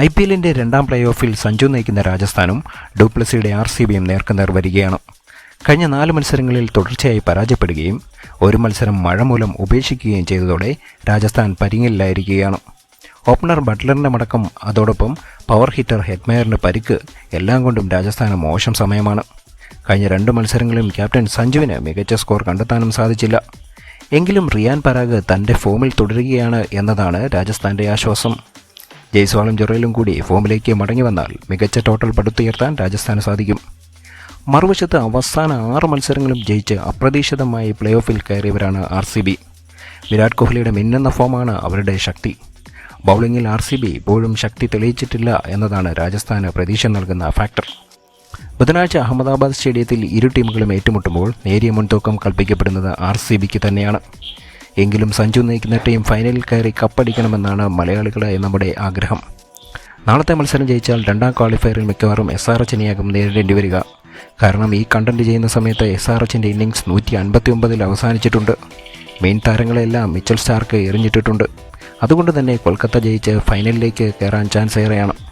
I P എല്ലിന്റെ രണ്ടാം play ഓഫിൽ സഞ്ജു നയിക്കുന്ന രാജസ്ഥാനും ഡുപ്ലസിയുടെ ആർ സി ബിയും നേർക്കുനേർ വരികയാണ്. കഴിഞ്ഞ നാല് മത്സരങ്ങളിൽ തുടർച്ചയായി പരാജയപ്പെടുകയും ഒരു മത്സരം മഴ മൂലം ഉപേക്ഷിക്കുകയും ചെയ്തതോടെ രാജസ്ഥാൻ പരിങ്ങിലായിരിക്കുകയാണ്. ഓപ്പണർ ബട്ട്ലറിന്റെ മടക്കം അതോടൊപ്പം പവർ ഹിറ്റർ ഹെഡ്മയറിന്റെ പരിക്ക് എല്ലാം കൊണ്ടും രാജസ്ഥാന് മോശം സമയമാണ്. കഴിഞ്ഞ രണ്ട് മത്സരങ്ങളിലും ക്യാപ്റ്റൻ സഞ്ജുവിന് മികച്ച സ്കോർ കണ്ടെത്താനും സാധിച്ചില്ല. എങ്കിലും റിയാൻ പരാഗ് തന്റെ ഫോമിൽ തുടരുകയാണ് എന്നതാണ് രാജസ്ഥാന്റെ ആശ്വാസം. ജയ്സ്വാളും ജൊറേലും കൂടി ഫോമിലേക്ക് മടങ്ങി വന്നാൽ മികച്ച ടോട്ടൽ പടുത്തുയർത്താൻ രാജസ്ഥാന് സാധിക്കും. മറുവശത്ത് അവസാന ആറ് മത്സരങ്ങളും ജയിച്ച് അപ്രതീക്ഷിതമായി പ്ലേ ഓഫിൽ കയറിയവരാണ് ആർ സി ബി വിരാട് കോഹ്ലിയുടെ മിന്നുന്ന ഫോമാണ് അവരുടെ ശക്തി. ബൗളിങ്ങിൽ ആർ സി ബി ഇപ്പോഴും ശക്തി തെളിയിച്ചിട്ടില്ല എന്നതാണ് രാജസ്ഥാന് പ്രതീക്ഷ നൽകുന്ന ഫാക്ടർ. ബുധനാഴ്ച അഹമ്മദാബാദ് സ്റ്റേഡിയത്തിൽ ഇരു ടീമുകളും ഏറ്റുമുട്ടുമ്പോൾ നേരിയ മുൻതൂക്കം കൽപ്പിക്കപ്പെടുന്നത് ആർ സി ബിക്ക് തന്നെയാണ്. എങ്കിലും സഞ്ജു നയിക്കുന്ന ടീം ഫൈനലിൽ കയറി കപ്പടിക്കണമെന്നാണ് മലയാളികളായ നമ്മുടെ ആഗ്രഹം. നാളത്തെ മത്സരം ജയിച്ചാൽ രണ്ടാം ക്വാളിഫയറിൽ മിക്കവാറും എസ് ആർ എച്ചിനെയാകും നേരിടേണ്ടി വരിക. കാരണം ഈ കണ്ടന്റ് ചെയ്യുന്ന സമയത്ത് എസ് ആർ എച്ചിന്റെ ഇന്നിങ്സ് നൂറ്റി അൻപത്തി ഒമ്പതിൽ അവസാനിച്ചിട്ടുണ്ട്. മെയിൻ താരങ്ങളെല്ലാം മിച്ചൽ സ്റ്റാർക്ക് എറിഞ്ഞിട്ടിട്ടുണ്ട്. അതുകൊണ്ട് തന്നെ കൊൽക്കത്ത ജയിച്ച് ഫൈനലിലേക്ക് കയറാൻ ചാൻസ് ഏറെയാണ്.